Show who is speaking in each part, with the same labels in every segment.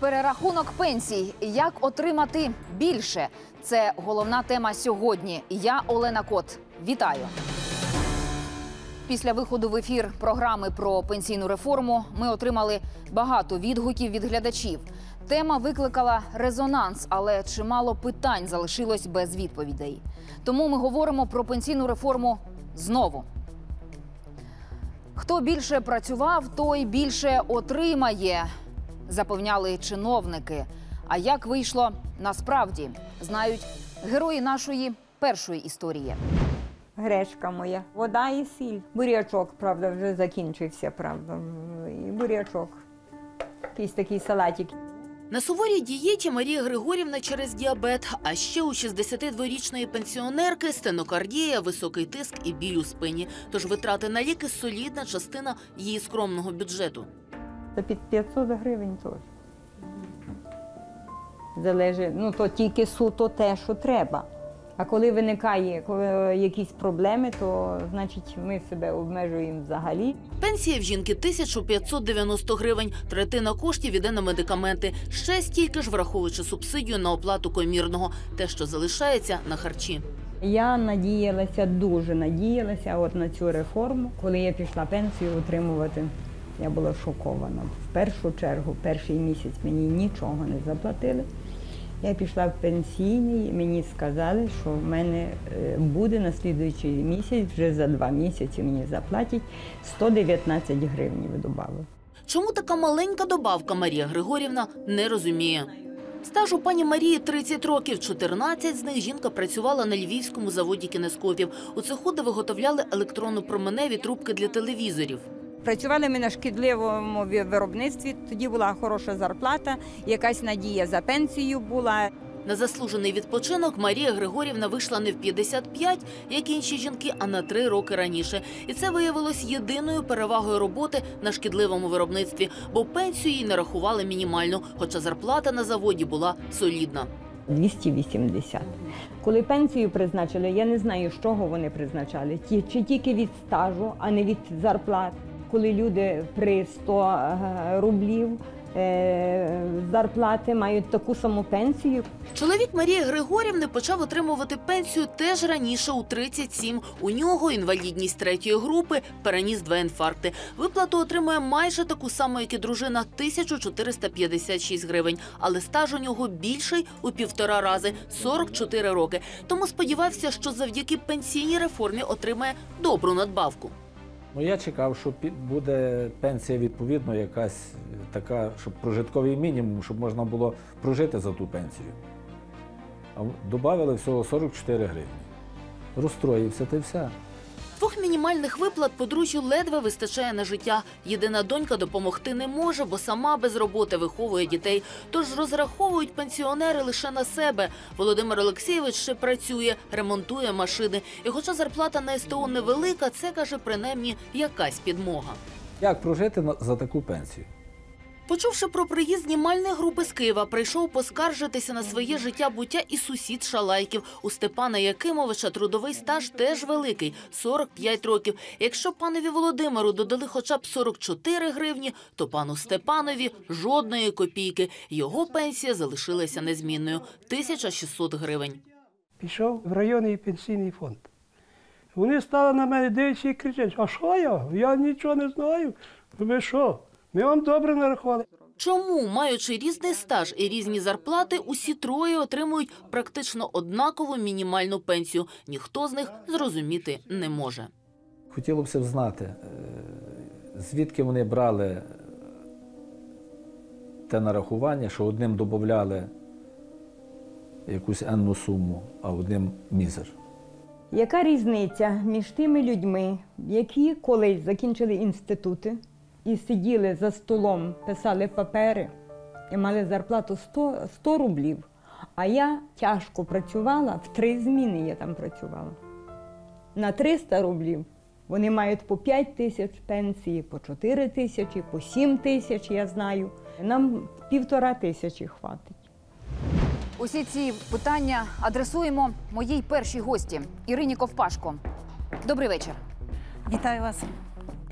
Speaker 1: Перерахунок пенсій. Як отримати більше? Це головна тема сьогодні. Я Олена Кот. Вітаю. Після виходу в ефір програми про пенсійну реформу ми отримали багато відгуків від глядачів. Тема викликала резонанс, але чимало питань залишилось без відповідей. Тому ми говоримо про пенсійну реформу знову. Хто більше працював, той більше отримає, запевняли чиновники. А як вийшло насправді, знають герої нашої першої історії.
Speaker 2: Гречка моя, вода і сіль. Бурячок, правда, вже закінчився, правда. І бурячок. Якийсь такий салатик.
Speaker 3: На суворій дієті Марія Григорівна через діабет, а ще у 62-річної пенсіонерки стенокардія, високий тиск і біль у спині. Тож витрати на ліки солідна частина її скромного бюджету.
Speaker 2: Та під 500 гривень теж. Залежить, ну то тільки суто те, що треба. А коли виникає якісь проблеми, то значить ми себе обмежуємо взагалі.
Speaker 3: Пенсія в жінки 1590 гривень. Третина коштів іде на медикаменти. Ще стільки ж враховуючи субсидію на оплату комірного, те, що залишається на харчі.
Speaker 2: Я надіялася, дуже надіялася от на цю реформу. Коли я пішла пенсію отримувати, я була шокована. В першу чергу, перший місяць мені нічого не заплатили. Я пішла в пенсійний, і мені сказали, що в мене е, буде на слідуючий місяць, вже за два місяці мені заплатять 119 гривень додали.
Speaker 3: Чому така маленька добавка Марія Григорівна не розуміє. Стажу пані Марії 30 років. 14 з них жінка працювала на львівському заводі кінескопів. У цеху, де виготовляли електронно-променеві трубки для телевізорів.
Speaker 2: Працювали ми на шкідливому виробництві, тоді була хороша зарплата, якась надія за пенсію була.
Speaker 3: На заслужений відпочинок Марія Григорівна вийшла не в 55, як інші жінки, а на три роки раніше. І це виявилось єдиною перевагою роботи на шкідливому виробництві, бо пенсію їй нарахували мінімальну, хоча зарплата на заводі була солідна.
Speaker 2: 280. Коли пенсію призначили, я не знаю, з чого вони призначали. Чи тільки від стажу, а не від зарплат. Коли люди при 100 е, рублів е, зарплати мають таку саму пенсію,
Speaker 3: Чоловік Марії Григорівни почав отримувати пенсію теж раніше у 37. У нього інвалідність третьої групи, переніс два інфаркти. Виплату отримує майже таку саму, як і дружина 1456 гривень. Але стаж у нього більший у півтора рази 44 роки. Тому сподівався, що завдяки пенсійній реформі отримає добру надбавку.
Speaker 4: Ну, я чекав, що буде пенсія відповідно якась така, щоб прожитковий мінімум, щоб можна було прожити за ту пенсію. А додали всього 44 гривні. Розстроївся та й все.
Speaker 3: Двох мінімальних виплат подружжю ледве вистачає на життя. Єдина донька допомогти не може, бо сама без роботи виховує дітей. Тож розраховують пенсіонери лише на себе. Володимир Олексійович ще працює, ремонтує машини. І хоча зарплата на СТО невелика, це каже принаймні якась підмога.
Speaker 4: Як прожити за таку пенсію?
Speaker 3: Почувши про приїзд знімальної групи з Києва, прийшов поскаржитися на своє життя буття і сусід Шалайків. У Степана Якимовича трудовий стаж теж великий 45 років. Якщо панові Володимиру додали хоча б 44 гривні, то пану Степанові жодної копійки. Його пенсія залишилася незмінною 1600 гривень.
Speaker 5: пішов в районний пенсійний фонд. Вони стали на мене, дивляться і кричать, а що я? Я нічого не знаю. Ви що? Ми вам добре нарахували.
Speaker 3: Чому, маючи різний стаж і різні зарплати, усі троє отримують практично однакову мінімальну пенсію? Ніхто з них зрозуміти не може.
Speaker 4: Хотілося б знати, е, звідки вони брали е, те нарахування, що одним додавали якусь енну суму, а одним мізер.
Speaker 2: яка різниця між тими людьми, які колись закінчили інститути і сиділи за столом, писали папери і мали зарплату 100, 100 рублів. А я тяжко працювала, в три зміни я там працювала. На 300 рублів вони мають по 5 тисяч пенсії, по 4 тисячі, по 7 тисяч, я знаю. Нам півтора тисячі хватить.
Speaker 1: Усі ці питання адресуємо моїй першій гості Ірині Ковпашко. Добрий вечір.
Speaker 6: Вітаю вас.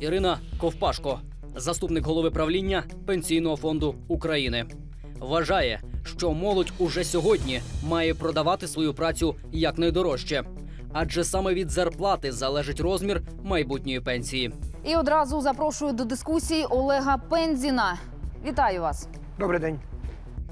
Speaker 7: Ірина Ковпашко, заступник голови правління Пенсійного фонду України.
Speaker 6: вважає, що молодь уже сьогодні має продавати свою працю якнайдорожче, адже саме від зарплати залежить розмір майбутньої пенсії.
Speaker 1: І одразу запрошую до дискусії Олега Пензіна. Вітаю вас.
Speaker 7: Добрий день.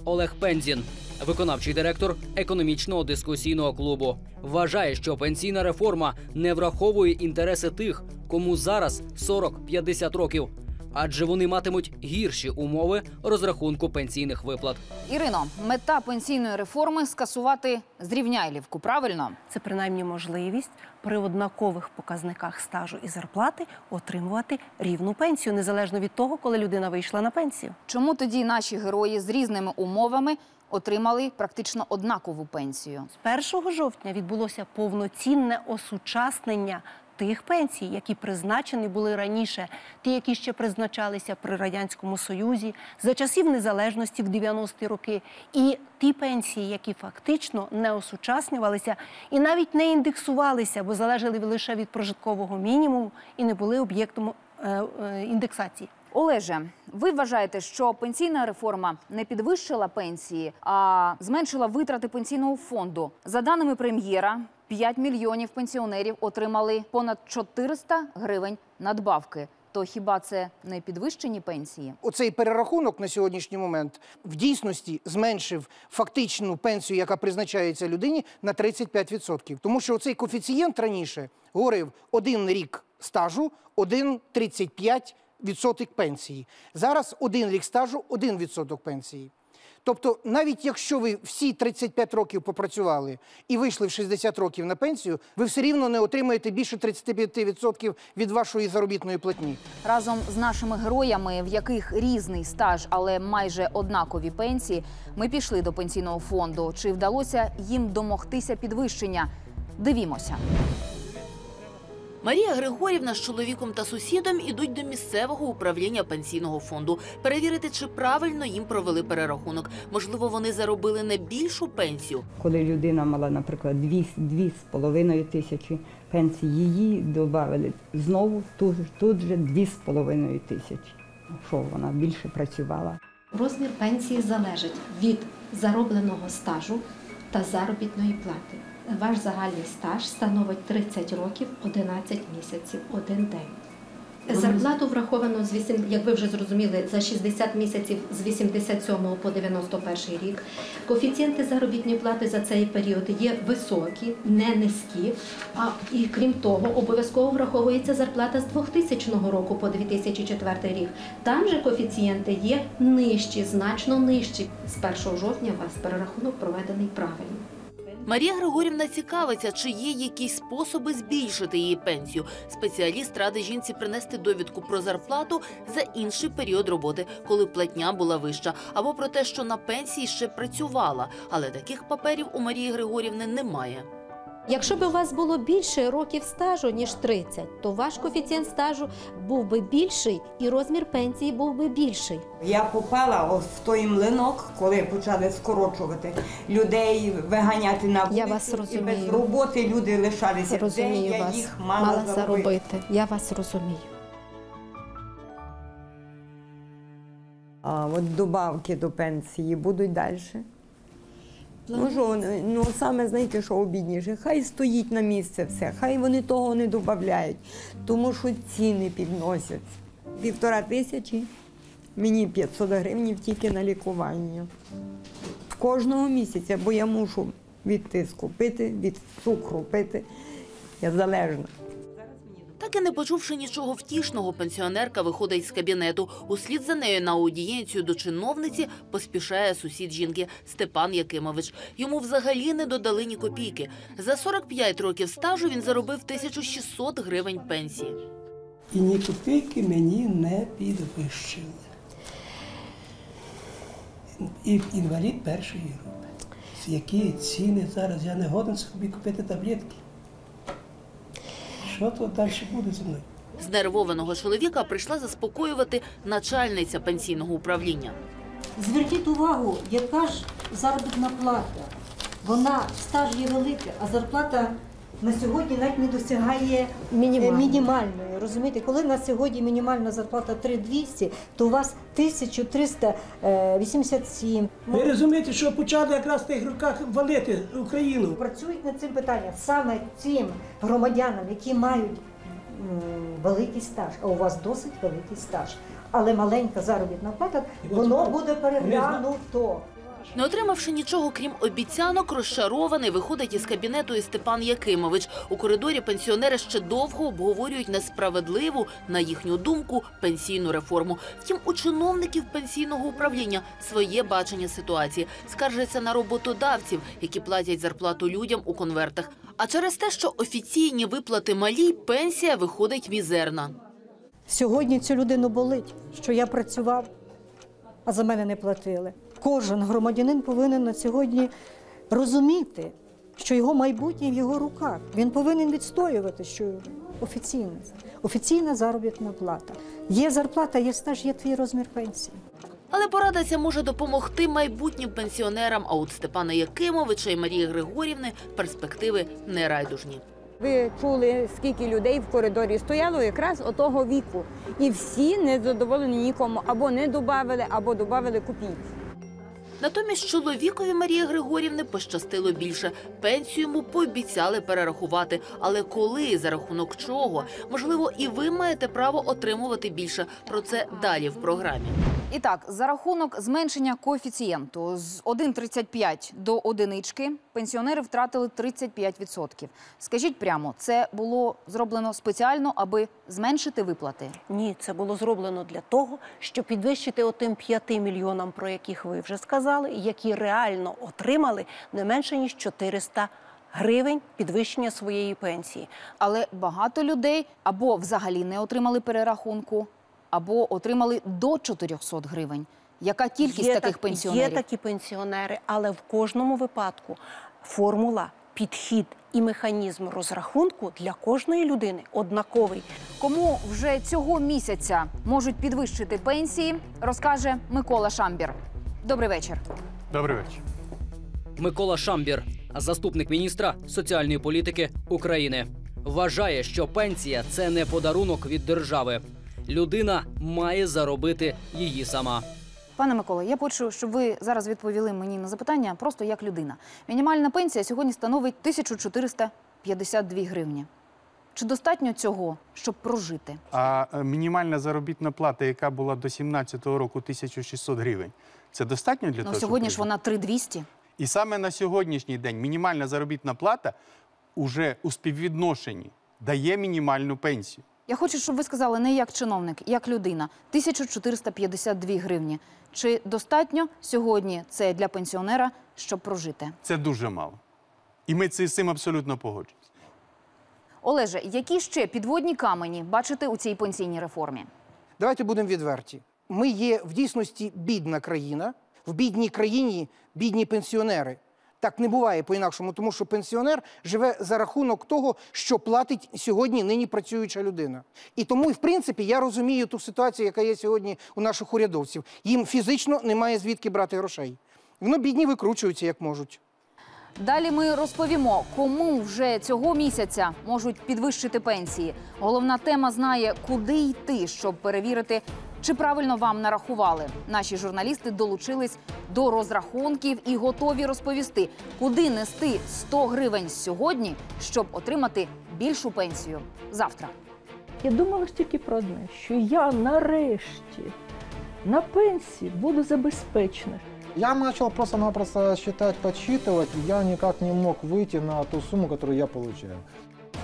Speaker 6: Олег Пензін, виконавчий директор економічного дискусійного клубу, вважає, що пенсійна реформа не враховує інтереси тих, кому зараз 40-50 років, адже вони матимуть гірші умови розрахунку пенсійних виплат.
Speaker 1: Ірино, мета пенсійної реформи скасувати зрівняйлівку. Правильно?
Speaker 8: Це принаймні можливість при однакових показниках стажу і зарплати отримувати рівну пенсію, незалежно від того, коли людина вийшла на пенсію.
Speaker 1: Чому тоді наші герої з різними умовами отримали практично однакову пенсію?
Speaker 8: З 1 жовтня відбулося повноцінне осучаснення тих пенсій, які призначені були раніше, ті, які ще призначалися при радянському союзі, за часів незалежності в 90-ті роки, і ті пенсії, які фактично не осучаснювалися і навіть не індексувалися, бо залежали лише від прожиткового мінімуму і не були об'єктом е, е, індексації.
Speaker 1: Олеже, ви вважаєте, що пенсійна реформа не підвищила пенсії, а зменшила витрати пенсійного фонду? За даними прем'єра, 5 мільйонів пенсіонерів отримали понад 400 гривень надбавки. То хіба це не підвищені пенсії?
Speaker 7: Оцей перерахунок на сьогоднішній момент в дійсності зменшив фактичну пенсію, яка призначається людині, на 35%. Тому що оцей коефіцієнт раніше говорив один рік стажу, 1,35% відсоток пенсії. Зараз один рік стажу, 1 відсоток пенсії. Тобто, навіть якщо ви всі 35 років попрацювали і вийшли в 60 років на пенсію, ви все рівно не отримаєте більше 35% від вашої заробітної платні.
Speaker 1: Разом з нашими героями, в яких різний стаж, але майже однакові пенсії, ми пішли до пенсійного фонду. Чи вдалося їм домогтися підвищення? Дивімося.
Speaker 3: Марія Григорівна з чоловіком та сусідом ідуть до місцевого управління пенсійного фонду перевірити, чи правильно їм провели перерахунок. Можливо, вони заробили не більшу пенсію.
Speaker 2: Коли людина мала, наприклад, дві, дві з половиною тисячі пенсій, її додали знову тут, тут же дві з половиною тисячі. Що вона більше працювала.
Speaker 9: Розмір пенсії залежить від заробленого стажу та заробітної плати. Ваш загальний стаж становить 30 років, 11 місяців, 1 день. Зарплату враховано з 8, як ви вже зрозуміли, за 60 місяців з 87 по 91 рік. Коефіцієнти заробітної плати за цей період є високі, не низькі. А і крім того, обов'язково враховується зарплата з 2000 року по 2004 рік. Там же коефіцієнти є нижчі, значно нижчі. З 1 жовтня у вас перерахунок проведений правильно.
Speaker 3: Марія Григорівна цікавиться, чи є якісь способи збільшити її пенсію. Спеціаліст радить жінці принести довідку про зарплату за інший період роботи, коли платня була вища, або про те, що на пенсії ще працювала. Але таких паперів у Марії Григорівни немає.
Speaker 9: Якщо б у вас було більше років стажу, ніж 30, то ваш коефіцієнт стажу був би більший і розмір пенсії був би більший.
Speaker 2: Я попала в той млинок, коли почали скорочувати людей, виганяти на вулицю.
Speaker 9: Я вас
Speaker 2: І без
Speaker 9: розумію.
Speaker 2: роботи люди лишалися.
Speaker 9: Розумію
Speaker 2: Де я
Speaker 9: вас.
Speaker 2: їх мала,
Speaker 9: Мала
Speaker 2: заробити?
Speaker 9: заробити. Я вас розумію.
Speaker 2: А от добавки до пенсії будуть далі. Ну, що, ну саме знаєте, що обідніше, хай стоїть на місце все, хай вони того не додають, тому що ціни підносяться. Півтора тисячі, мені 500 гривень тільки на лікування. Кожного місяця, бо я мушу від тиску пити, від цукру пити. Я залежна.
Speaker 3: Так не почувши нічого втішного, пенсіонерка виходить з кабінету. Услід за нею на аудієнцію до чиновниці поспішає сусід жінки Степан Якимович. Йому взагалі не додали ні копійки. За 45 років стажу він заробив 1600 гривень пенсії.
Speaker 5: І ні копійки мені не підвищили. І інвалід першої групи. Які ціни зараз я не годен собі купити таблетки. Що то далі буде зі мною?
Speaker 3: Знервованого чоловіка прийшла заспокоювати начальниця пенсійного управління.
Speaker 10: Зверніть увагу, яка ж заробітна плата. Вона стаж є велика, а зарплата на сьогодні навіть не досягає е, мінімальної. Розумієте, коли на сьогодні мінімальна зарплата 3200, то у вас е, 1387.
Speaker 5: Ви розумієте, що почали якраз в тих роках валити Україну.
Speaker 10: Працюють над цим питанням саме цим громадянам, які мають великий стаж, а у вас досить великий стаж. Але маленька заробітна плата, воно буде переглянуто.
Speaker 3: Не отримавши нічого, крім обіцянок, розчарований виходить із кабінету і Степан Якимович. У коридорі пенсіонери ще довго обговорюють несправедливу, на їхню думку, пенсійну реформу. Втім, у чиновників пенсійного управління своє бачення ситуації. Скаржаться на роботодавців, які платять зарплату людям у конвертах. А через те, що офіційні виплати малі, пенсія виходить мізерна.
Speaker 10: Сьогодні цю людину болить, що я працював, а за мене не платили. Кожен громадянин повинен на сьогодні розуміти, що його майбутнє в його руках. Він повинен відстоювати, що офіційна, офіційна заробітна плата. Є зарплата, є стаж, є твій розмір пенсії.
Speaker 3: Але порада ця може допомогти майбутнім пенсіонерам. А от Степана Якимовича і Марії Григорівни перспективи не райдужні.
Speaker 2: Ви чули, скільки людей в коридорі стояло якраз отого віку. І всі не задоволені нікому або не додавали, або додавали копійки.
Speaker 3: Натомість чоловікові Марії Григорівни пощастило більше. Пенсію йому пообіцяли перерахувати. Але коли за рахунок чого? Можливо, і ви маєте право отримувати більше. Про це далі в програмі.
Speaker 1: І так, за рахунок зменшення коефіцієнту з 1,35 до одинички пенсіонери втратили 35%. Скажіть прямо, це було зроблено спеціально, аби зменшити виплати?
Speaker 8: Ні, це було зроблено для того, щоб підвищити отим 5 мільйонам, про яких ви вже сказали, які реально отримали не менше ніж 400 гривень підвищення своєї пенсії.
Speaker 1: Але багато людей або взагалі не отримали перерахунку, або отримали до 400 гривень. Яка кількість
Speaker 8: є
Speaker 1: таких
Speaker 8: так-
Speaker 1: пенсіонерів?
Speaker 8: Є такі пенсіонери, але в кожному випадку формула, підхід і механізм розрахунку для кожної людини однаковий.
Speaker 1: Кому вже цього місяця можуть підвищити пенсії, розкаже Микола Шамбір. Добрий вечір.
Speaker 11: Добрий вечір.
Speaker 6: Микола Шамбір, заступник міністра соціальної політики України, вважає, що пенсія це не подарунок від держави. Людина має заробити її сама.
Speaker 1: Пане Миколо, я хочу, щоб ви зараз відповіли мені на запитання просто як людина. Мінімальна пенсія сьогодні становить 1452 гривні. Чи достатньо цього, щоб прожити?
Speaker 11: А е, мінімальна заробітна плата, яка була до 17-го року 1600 гривень, це достатньо для
Speaker 1: Ну
Speaker 11: того, щоб
Speaker 1: сьогодні ж вона 3200.
Speaker 11: І саме на сьогоднішній день мінімальна заробітна плата уже у співвідношенні дає мінімальну пенсію.
Speaker 1: Я хочу, щоб ви сказали не як чиновник, як людина. 1452 гривні. Чи достатньо сьогодні це для пенсіонера, щоб прожити?
Speaker 11: Це дуже мало. І ми з цим абсолютно погоджуємося.
Speaker 1: Олеже, які ще підводні камені бачите у цій пенсійній реформі?
Speaker 7: Давайте будемо відверті. Ми є в дійсності бідна країна. В бідній країні бідні пенсіонери. Так не буває по-інакшому, тому що пенсіонер живе за рахунок того, що платить сьогодні нині працююча людина. І тому, в принципі, я розумію ту ситуацію, яка є сьогодні у наших урядовців. Їм фізично немає звідки брати грошей. Воно бідні викручуються як можуть.
Speaker 1: Далі ми розповімо, кому вже цього місяця можуть підвищити пенсії. Головна тема знає, куди йти, щоб перевірити, чи правильно вам нарахували. Наші журналісти долучились до розрахунків і готові розповісти, куди нести 100 гривень сьогодні, щоб отримати більшу пенсію завтра.
Speaker 12: Я думала тільки про одне, що я нарешті на пенсії буду забезпечена.
Speaker 13: Я начал просто-напросто считать, подсчитывать. Я никак не мог выйти на ту сумму, которую я получаю.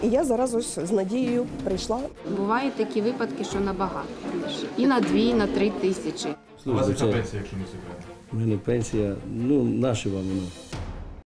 Speaker 14: І я зараз ось з надією прийшла.
Speaker 15: Бувають такі випадки, що набагато більше. І на дві, і на три тисячі.
Speaker 16: У вас яка пенсія, якщо не секрет? У мене пенсія, ну, наша вам, ну,